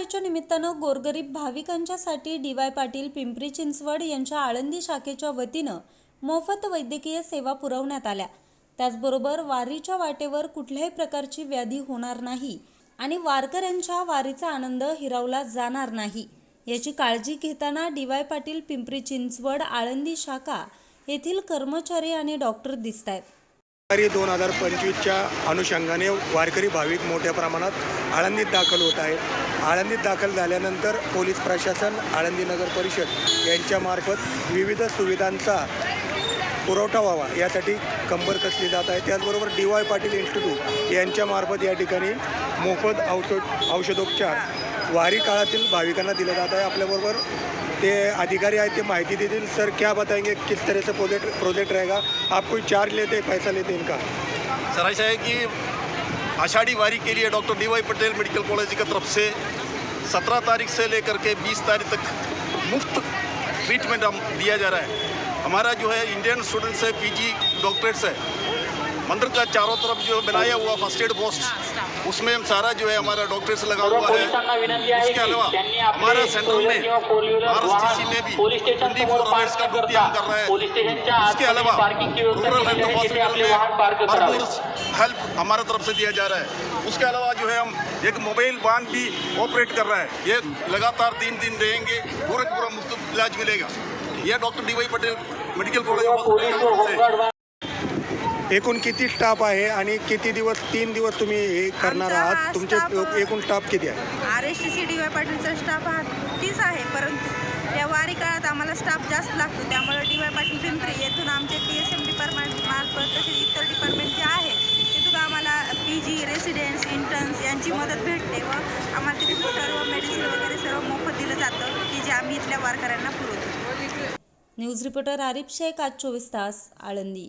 आषाढी वारीच्या निमित्तानं गोरगरीब भाविकांच्यासाठी डी वाय पाटील पिंपरी चिंचवड यांच्या आळंदी शाखेच्या वतीनं मोफत वैद्यकीय सेवा पुरवण्यात आल्या. त्याचबरोबर वारीच्या वाटेवर कुठल्याही प्रकारची व्याधी होणार नाही आणि वारकऱ्यांच्या वारीचा आनंद हिरावला जाणार नाही. याची काळजी घेताना डी वाय पाटील पिंपरी चिंचवड आळंदी शाखा येथील कर्मचारी आणि डॉक्टर दिसत आहेत वारी दोन हजार पंचवीसच्या अनुषंगाने वारकरी भाविक मोठ्या प्रमाणात आळंदीत दाखल होत आहेत. आळंदीत दाखल झाल्यानंतर पोलीस प्रशासन आळंदी नगर परिषद यांच्यामार्फत विविध सुविधांचा पुरवठा व्हावा यासाठी कंबर कसली जात आहे. त्याचबरोबर डी वाय पाटील इन्स्टिट्यूट यांच्यामार्फत या ठिकाणी मोफत औषध औषधोपचार वारी काळातील भाविकांना दिले जात आहे. आपल्याबरोबर ते अधिकारी आहेत, ते माहिती देतील. सर, क्या बताएँगे? किस तरह से प्रोजेक्ट प्रोजेक्ट रहेगा? आप कोई चार्ज लेते पैसा लेते इनका? सर, ऐसा है कि आषाढ़ी वारी के लिए doctor D Y Patel medical college की तरफ़ से 17 तारीख से लेकर के 20 तारीख तक मुफ़्त ट्रीटमेंट हम दिया जा रहा है। हमारा जो है इंडियन स्टूडेंट्स है पीजी डॉक्टरेट्स है। मंदिर का चारों तरफ़ जो बनाया हुआ फ़र्स्ट एड पोस्ट उसमें हम सारा जो है हमारा डॉक्टर्स लगा हुआ है। उसके अलावा हमारा आपले सेंटर टू व्हीलर में फोर वाहन में भी पोलीस स्टेशन 24 समोर आवर्स का ड्यूटी हम कर रहे हैं। उसके अलावा रूरल हेल्थ हॉस्पिटल में भरपूर हेल्प हमारे तरफ़ से दिया जा रहा है। उसके अलावा जो है हम एक मोबाइल वाहन भी ऑपरेट कर रहा है। ये लगातार तीन दिन रहेंगे पूरा पूरा मुफ़्त इलाज मिलेगा। यह doctor D Y Patel medical college एकूण किती स्टाफ आहे आणि किती दिवस तीन दिवस तुम्ही हे करणार आमचा आहात? तुमचे एकूण स्टाफ किती आहे? R S T C D Y पाटीलचा staff हा तीच आहे परंतु या वारी काळात आम्हाला स्टाफ जास्त लागतो. त्यामुळे डी वाय पाटील पिंपरी येथून आमचे पी एस एम डिपार्टमेंट मार्फत तसेच इतर डिपार्टमेंट जे आहे तिथून आम्हाला पी जी रेसिडेंट्स इंटर्न्स यांची मदत भेटते व आम्हाला तिथून सर्व मेडिसिन वगैरे सर्व मोफत दिलं जातं की जे आम्ही इथल्या वारकऱ्यांना पुरवतो. न्यूज रिपोर्टर आरिफ शेख आज चोवीस तास आळंदी.